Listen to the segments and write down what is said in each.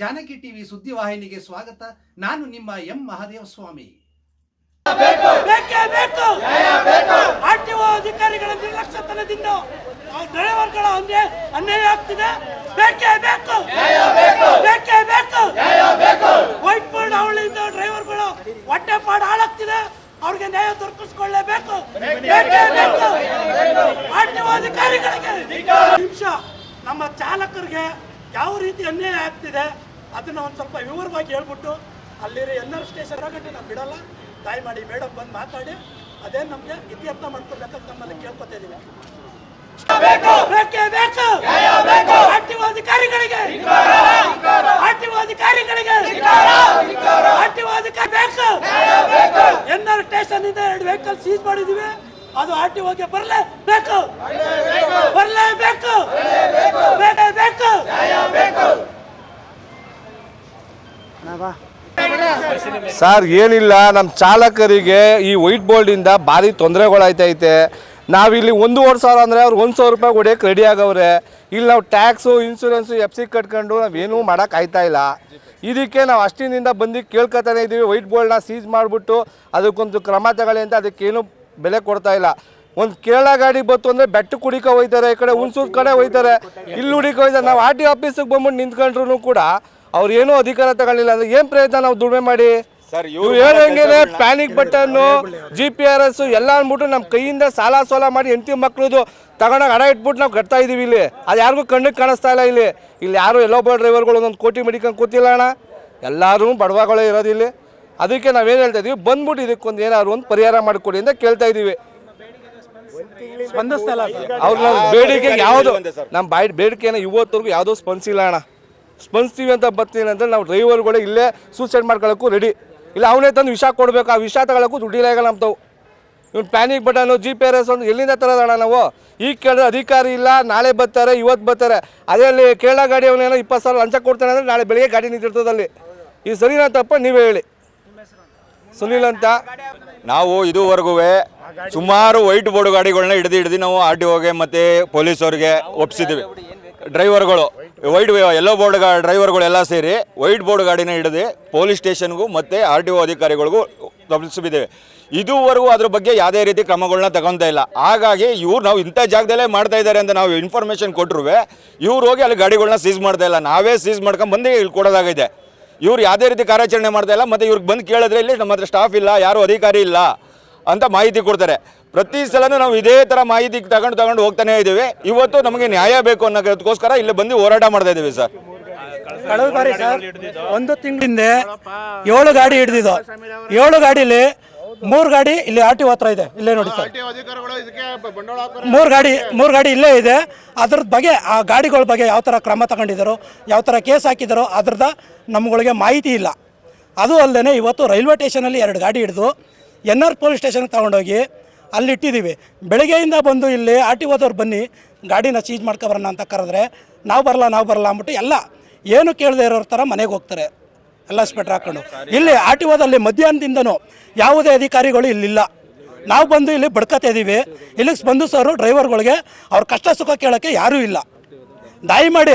Janaki TV ಸುದ್ದಿವಾಹಿನಿಗೆ ಸ್ವಾಗತ. ನಾನು ನಿಮ್ಮ ಎಂ ಮಹಾದೇವ ಸ್ವಾಮಿ. ಅಧಿಕಾರಿಗಳ ನಿರ್ಲಕ್ಷ್ಯತನದಿಂದ ಡ್ರೈವರ್ಗಳ ಅನ್ಯಾಯ ಅನ್ಯಾಯ ಆಗ್ತಿದೆ. ಬೇಕೇ ಬೇಕು? ಬೇಕೇ ಬೇಕು? ವೈಟ್ ಬೋರ್ಡ್ ಅವಳಿಂದ ಡ್ರೈವರ್ಗಳು ಹೊಟ್ಟೆ ಪಾಡು ಹಾಳಾಗ್ತಿದೆ. ಅವ್ರಿಗೆ ನ್ಯಾಯ ದೊರಕಿಸ್ಕೊಳ್ಳೇಬೇಕು. ಅಧಿಕಾರಿಗಳಿಗೆ. ನಿಮಿಷ, ನಮ್ಮ ಚಾಲಕರಿಗೆ ಯಾವ ರೀತಿ ಅನ್ಯಾಯ ಆಗ್ತಿದೆ ಅದನ್ನ ಒಂದು ಸ್ವಲ್ಪ ವಿವರವಾಗಿ ಹೇಳ್ಬಿಟ್ಟು ಅಲ್ಲಿರೋ ಎಲ್ಲರ ಸ್ಟೇಷನ್ ಗಂಟೆ ನಾವು ಬಿಡಲ್ಲ. ದಯಮಾಡಿ ಮೇಡಮ್ ಬಂದು ಮಾತಾಡಿ. ಅದೇ ನಮಗೆ ಇತ್ಯರ್ಥ ಮಾಡ್ಕೊಬೇಕಂತ ನಮ್ಮಲ್ಲಿ ಕೇಳ್ಕೊತಾ ಆರ್ಟಿಒ ಅಧಿಕಾರಿಗಳಿಗೆ! ಅಧಿಕಾರಿಗಳಿಗೆ! ಆರ್ಟಿಒ ಅಧಿಕಾರಿ ಬೇಕು! ಎನ್ ಆರ್ ಸ್ಟೇಷನ್ ಇಂದ ಎರಡು ವೆಹಿಕಲ್ ಸೀಸ್ ಮಾಡಿದೀವಿ. ಅದು ಆರ್ ಟಿ ಓಗೆ ಬರಲೇಬೇಕು ಬರಲೇಬೇಕು ಬೇಕೇ. ಸರ್ ಏನಿಲ್ಲ ನಮ್ಮ ಚಾಲಕರಿಗೆ ಈ ವೈಟ್ ಬೋರ್ಡಿಂದ ಭಾರಿ ತೊಂದರೆಗಳಾಯ್ತೈತೆ. ನಾವಿಲ್ಲಿ ಒಂದೂವರೆ ಸಾವಿರ ಅಂದರೆ ಅವ್ರು ಒಂದು ಸಾವಿರ ರೂಪಾಯಿ ಹೊಡಿಯೋಕೆ ರೆಡಿ ಆಗವ್ರೆ. ಇಲ್ಲಿ ನಾವು ಟ್ಯಾಕ್ಸು ಇನ್ಸೂರೆನ್ಸು ಎಫ್ ಸಿ ಕಟ್ಕೊಂಡು ನಾವೇನೂ ಮಾಡೋಕೆ ಆಯ್ತಾ ಇಲ್ಲ. ಇದಕ್ಕೆ ನಾವು ಅಷ್ಟಿನಿಂದ ಬಂದು ಕೇಳ್ಕೊತಾನೆ ಇದ್ದೀವಿ ವೈಟ್ ಬೋರ್ಡ್ನ ಸೀಜ್ ಮಾಡಿಬಿಟ್ಟು ಅದಕ್ಕೊಂದು ಕ್ರಮ ತಗೊಳ್ಳಿ ಅಂತ ಅದಕ್ಕೇನು ಬೆಲೆ ಕೊಡ್ತಾ ಇಲ್ಲ. ಒಂದು ಕೇರಳ ಗಾಡಿ ಬಂತು ಅಂದರೆ ಬೆಟ್ಟ ಕುಡಿಕ ಹೋಯ್ತಾರೆ ಈ ಕಡೆ ಹುಣಸೂರು ಕಡೆ ಹೋಯ್ತಾರೆ. ಇಲ್ಲಿ ಹುಡಿಕ ಹೋಯ್ತಾರೆ ನಾವು ಆರ್ ಟಿ ಆಫೀಸಿಗೆ ಬಂದ್ಬಿಟ್ಟು ನಿಂತ್ಕೊಂಡ್ರು ಕೂಡ ಅವ್ರು ಏನೂ ಅಧಿಕಾರ ತಗೊಳ್ಳಿಲ್ಲ ಅಂದ್ರೆ ಏನು ಪ್ರಯತ್ನ ನಾವು ದುಡಿಮೆ ಮಾಡಿ? ಇವ್ರು ಹೇಳ್ದಂಗೆನೆ panic button G P R S ಎಲ್ಲ ಅಂದ್ಬಿಟ್ಟು ನಮ್ಮ ಕೈಯಿಂದ ಸಾಲ ಸೋಲ ಮಾಡಿ ಹೆಂಡತಿ ಮಕ್ಳದು ತಗೊಂಡಾಗ ಹಣ ಇಟ್ಬಿಟ್ಟು ನಾವು ಕಟ್ತಾ ಇದೀವಿ ಇಲ್ಲಿ. ಅದು ಯಾರಿಗೂ ಕಣ್ಣಿಗೆ ಕಾಣಿಸ್ತಾ ಇಲ್ಲ ಇಲ್ಲಿ. ಇಲ್ಲಿ ಯಾರು ಎಲ್ಲೋ ಡ್ರೈವರ್ಗಳು ಒಂದೊಂದು ಕೋಟಿ ಮಡಿಕೊಂಡು ಕೂತಿಲ್ಲ ಅಣ್ಣ. ಎಲ್ಲರೂ ಬಡವಾಗಳೇ ಇರೋದು ಇಲ್ಲಿ. ಅದಕ್ಕೆ ನಾವೇನು ಹೇಳ್ತಾ ಇದೀವಿ ಬಂದ್ಬಿಟ್ಟು ಇದಕ್ಕೊಂದು ಏನಾದ್ರು ಒಂದು ಪರಿಹಾರ ಮಾಡಿಕೊಡಿ ಅಂತ ಕೇಳ್ತಾ ಇದೀವಿ. ಅವ್ರ ನಮ್ಮ ಬೇಡಿಕೆ ಯಾವುದು? ನಮ್ಮ ಬಾಯ್ ಬೇಡಿಕೆನ ಇವತ್ತವರೆಗೂ ಯಾವುದೋ ಸ್ಪಂದಿಸಿಲ್ಲ ಅಣ್ಣ. ಸ್ಪಂದಿಸ್ತೀವಿ ಅಂತ ಬರ್ತೀನಿ ಅಂದರೆ ನಾವು ಡ್ರೈವರ್ಗಳು ಇಲ್ಲೇ ಸೂಸೈಡ್ ಮಾಡ್ಕೊಳ್ಳೋಕ್ಕೂ ರೆಡಿ ಇಲ್ಲ ಅವನೇ ತಂದು ವಿಷ ಕೊಡಬೇಕು ಆ ವಿಷ ತಗೊಳ್ಳೋಕ್ಕೂ ದುಡ್ಡಿಲ್ಲ ಆಗಲ್ಲ ನಮ್ಮ ತಾವು ಇವ್ನು panic button G P R S ಒಂದು ಎಲ್ಲಿಂದ ತರೋದಣ್ಣ ನಾವು? ಈಗ ಕೇಳಿದ್ರೆ ಅಧಿಕಾರಿ ಇಲ್ಲ ನಾಳೆ ಬರ್ತಾರೆ ಇವತ್ತು ಬರ್ತಾರೆ. ಅದೇ ಅಲ್ಲಿ ಕೇರಳ ಗಾಡಿ ಅವನೇನೋ ಇಪ್ಪತ್ತು ಸಾವಿರ ಲಂಚ ಕೊಡ್ತಾನೆ ಅಂದರೆ ನಾಳೆ ಬೆಳಿಗ್ಗೆ ಗಾಡಿ ನಿಂತಿರ್ತದಲ್ಲಿ ಇದು ಸರಿನಾ ತಪ್ಪ ನೀವೇ ಹೇಳಿ. ಸುನಿಲ್ ಅಂತ. ನಾವು ಇದುವರೆಗೂ ಸುಮಾರು ವೈಟ್ ಬೋರ್ಡ್ ಗಾಡಿಗಳನ್ನ ಹಿಡಿದು ಹಿಡಿದು ನಾವು ಆರ್ ಟಿ ಓಗೆ ಮತ್ತು ಪೊಲೀಸವ್ರಿಗೆ ಒಪ್ಪಿಸಿದ್ವಿ ಡ್ರೈವರ್ಗಳು, ವೈಟ್ ಎಲ್ಲೋ ಬೋರ್ಡ್ ಗಾ, ಡ್ರೈವರ್ಗಳೆಲ್ಲ ಸೇರಿ ವೈಟ್ ಬೋರ್ಡ್ ಗಾಡಿನ ಹಿಡಿದು ಪೊಲೀಸ್ ಸ್ಟೇಷನ್ಗೂ ಮತ್ತು ಆರ್ ಟಿ ಒ ಅಧಿಕಾರಿಗಳಿಗೂ ತಪ್ಪಿಸಿದ್ದೇವೆ ಇದುವರೆಗೂ ಅದ್ರ ಬಗ್ಗೆ ಯಾವುದೇ ರೀತಿ ಕ್ರಮಗಳನ್ನ ತಗೊತಾ ಇಲ್ಲ. ಹಾಗಾಗಿ ಇವ್ರು ನಾವು ಇಂಥ ಜಾಗದಲ್ಲೇ ಮಾಡ್ತಾ ಇದ್ದಾರೆ ಅಂತ ನಾವು ಇನ್ಫಾರ್ಮೇಷನ್ ಕೊಟ್ಟರು ಇವ್ರು ಹೋಗಿ ಅಲ್ಲಿ ಗಾಡಿಗಳನ್ನ ಸೀಸ್ ಮಾಡ್ತಾ ಇಲ್ಲ. ನಾವೇ ಸೀಸ್ ಮಾಡ್ಕೊಂಡು ಬಂದು ಇಲ್ಲಿ ಕೊಡೋದಾಗಿದೆ ಇವ್ರು ಯಾವುದೇ ರೀತಿ ಕಾರ್ಯಾಚರಣೆ ಮಾಡ್ತಾ ಇಲ್ಲ, ಮತ್ತು ಇವ್ರಿಗೆ ಬಂದು ಕೇಳಿದ್ರೆ ಇಲ್ಲಿ ನಮ್ಮ ಹತ್ರ ಸ್ಟಾಫ್ ಇಲ್ಲ, ಯಾರು ಅಧಿಕಾರಿ ಇಲ್ಲ ಅಂತ ಮಾಹಿತಿ ಕೊಡ್ತಾರೆ. ಪ್ರತಿ ಸಲನೂ ನಾವು ಇದೇ ಥರ ಮಾಹಿತಿ ತಗೊಂಡು ತಗೊಂಡು ಹೋಗ್ತಾನೆ ಇದ್ದೀವಿ. ಇವತ್ತು ನಮಗೆ ನ್ಯಾಯ ಬೇಕು ಅನ್ನೋದಕ್ಕೋಸ್ಕರ ಇಲ್ಲಿ ಬಂದು ಹೋರಾಟ ಮಾಡ್ತಾ ಇದ್ದೀವಿ ಸರ್. ಕಳೆದ ಬಾರಿ ಸರ್, ಒಂದು ತಿಂಗಳಿಂದ ಏಳು ಗಾಡಿ ಹಿಡಿದಿದ್ದು. ಏಳು ಗಾಡಿಲಿ ಮೂರು ಗಾಡಿ ಇಲ್ಲಿ ಆರ್ ಟಿ ಹತ್ರ ಇದೆ. ಇಲ್ಲೇ ನೋಡಿ ಸರ್. ಮೂರು ಗಾಡಿ ಮೂರು ಗಾಡಿ ಇಲ್ಲೇ ಇದೆ. ಅದ್ರದ್ದು ಬಗ್ಗೆ ಆ ಗಾಡಿಗಳ ಬಗ್ಗೆ ಯಾವ ಥರ ಕ್ರಮ ತಗೊಂಡಿದ್ದಾರೋ ಯಾವ ಥರ ಕೇಸ್ ಹಾಕಿದಾರೋ ಅದ್ರದ ನಮ್ಗಳಿಗೆ ಮಾಹಿತಿ ಇಲ್ಲ. ಅದು ಅಲ್ಲದೆ ಇವತ್ತು ರೈಲ್ವೆ ಸ್ಟೇಷನಲ್ಲಿ ಎರಡು ಗಾಡಿ ಹಿಡಿದು ಎನ್ ಆರ್ ಪೊಲೀಸ್ ಸ್ಟೇಷನ್ಗೆ ತಗೊಂಡೋಗಿ ಅಲ್ಲಿ ಇಟ್ಟಿದ್ದೀವಿ ಬೆಳಗ್ಗೆಯಿಂದ ಬಂದು ಇಲ್ಲಿ ಆರ್ ಟಿ ಓದವ್ರು ಬನ್ನಿ ಗಾಡಿನ ಸೀಜ್ ಮಾಡ್ಕೊಬರೋಣ ಅಂತ ಕರೆದ್ರೆ ನಾವು ಬರಲ್ಲ ನಾವು ಬರಲ್ಲ ಅಂದ್ಬಿಟ್ಟು ಎಲ್ಲ ಏನು ಕೇಳದೆ ಇರೋರ ಥರ ಮನೆಗೆ ಹೋಗ್ತಾರೆ. ಎಲ್ಲ ಸ್ಪೆಟ್ರ್ ಹಾಕೊಂಡು. ಇಲ್ಲಿ ಆರ್ ಟಿ ಓದಲ್ಲಿ ಮಧ್ಯಾಹ್ನದಿಂದನೂ ಯಾವುದೇ ಅಧಿಕಾರಿಗಳು ಇಲ್ಲಿಲ್ಲ. ನಾವು ಬಂದು ಇಲ್ಲಿ ಬಡ್ಕತಾ ಇದ್ದೀವಿ ಇಲ್ಲಿಗೆ ಸ್ಪಂದಿಸೋರು ಡ್ರೈವರ್ಗಳಿಗೆ ಅವ್ರ ಕಷ್ಟ ಸುಖ ಕೇಳೋಕ್ಕೆ ಯಾರೂ ಇಲ್ಲ. ದಯಮಾಡಿ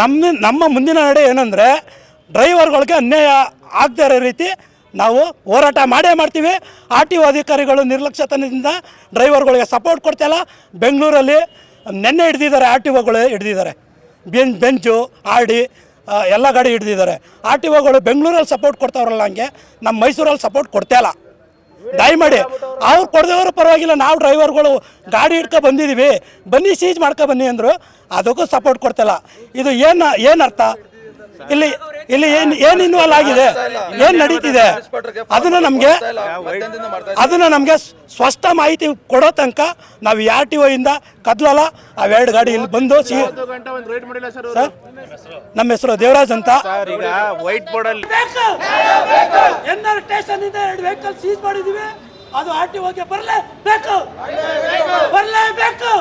ನಮ್ಮ ನಮ್ಮ ಮುಂದಿನ ನಡೆ ಏನಂದರೆ ಡ್ರೈವರ್ಗಳಿಗೆ ಅನ್ಯಾಯ ಆಗದೇ ಇರೋ ರೀತಿ ನಾವು ಹೋರಾಟ ಮಾಡೇ ಮಾಡ್ತೀವಿ. ಆರ್ ಟಿ ಒ ಅಧಿಕಾರಿಗಳು ನಿರ್ಲಕ್ಷ್ಯತನದಿಂದ ಡ್ರೈವರ್ಗಳಿಗೆ ಸಪೋರ್ಟ್ ಕೊಡ್ತಾಯಿಲ್ಲ ಬೆಂಗಳೂರಲ್ಲಿ ನೆನ್ನೆ ಹಿಡ್ದಿದ್ದಾರೆ ಆರ್ ಟಿ ಒಗಳು ಹಿಡ್ದಿದ್ದಾರೆ. ಬೆನ್ ಬೆಂಚು ಆರ್ ಡಿ ಎಲ್ಲ ಗಾಡಿ ಹಿಡಿದಿದ್ದಾರೆ. ಆರ್ ಟಿ ಒಗಳು ಬೆಂಗಳೂರಲ್ಲಿ ಸಪೋರ್ಟ್ ಕೊಡ್ತಾವ್ರಲ್ಲ ಹಂಗೆ ನಮ್ಮ ಮೈಸೂರಲ್ಲಿ ಸಪೋರ್ಟ್ ಕೊಡ್ತಾಯಿಲ್ಲ ದಯಮಾಡಿ, ಅವ್ರು ಕೊಡದವರು ಪರವಾಗಿಲ್ಲ, ನಾವು ಡ್ರೈವರ್ಗಳು ಗಾಡಿ ಹಿಡ್ಕೊ ಬಂದಿದ್ದೀವಿ ಬನ್ನಿ ಸೀಜ್ ಮಾಡ್ಕೊ ಬನ್ನಿ ಅಂದರು, ಅದಕ್ಕೂ ಸಪೋರ್ಟ್ ಕೊಡ್ತಿಲ್ಲ ಇದು ಏನು ಏನು ಅರ್ಥ? ಇಲ್ಲಿ ಇಲ್ಲಿ ಏನ್ ಏನ್ ಇನ್ವಾಲ್ವ್ ಆಗಿದೆ? ಏನ್ ನಡೀತಿದೆ? ಅದನ್ನ ನಮ್ಗೆ ಅದನ್ನ ನಮ್ಗೆ ಸ್ಪಷ್ಟ ಮಾಹಿತಿ ಕೊಡೋ ತನಕ ನಾವು ಆರ್ ಟಿ ಇಂದ ಕದ್ಲಲ್ಲ ಅವೆರಡು ಗಾಡಿ ಇಲ್ಲಿ ಬಂದು ಸಿ ನಮ್ಮ ಹೆಸರು ದೇವರಾಜ್ ಅಂತ. ಈಗ ವೈಟ್ ಬೋರ್ಡ್ ಅಲ್ಲಿ ಸ್ಟೇಷನ್ ಇಂದ ಎರಡು ವೆಹಿಕಲ್ ಸೀಸ್ ಮಾಡಿದೀವಿ. ಅದು ಆರ್ ಟಿ ಓಗೆ ಬರಲೇಬೇಕು. ಬರಲೇಬೇಕು.